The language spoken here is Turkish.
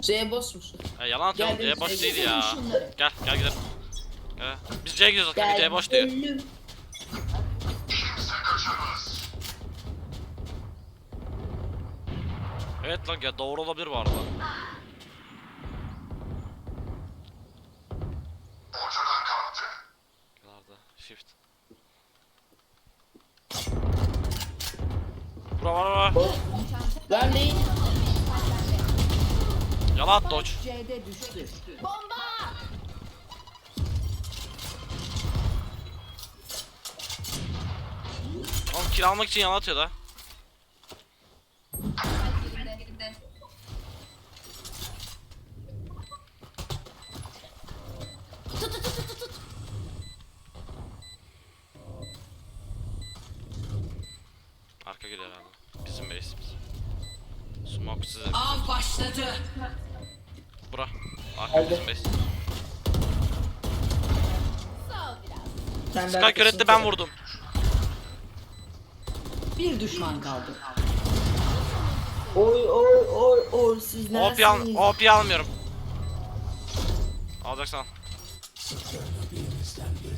C boss musun? Ya yalan atıyorum Geldim, C boş değil ya. Gel gel gidelim. Gel. Biz C'ye gidiyoruz kanka C boş diyor. Geldim. Evet lan ya doğru olabilir bu arada. Kenarda shift. Bura var var. var. Vermeyin. Yalan dodge. C'de düştü. Oğlum kill almak için yalan atıyor da. Arka geliyor herhalde. Bizim base'imiz. Smoke size. Av başladı. Bura. Arka bizim base. Sen de Sky arkasını köretti ben vurdum. Bir düşman kaldı. Oy oy oy oy siz OP, neredesiniz? al OP almıyorum. Alacaksan. al.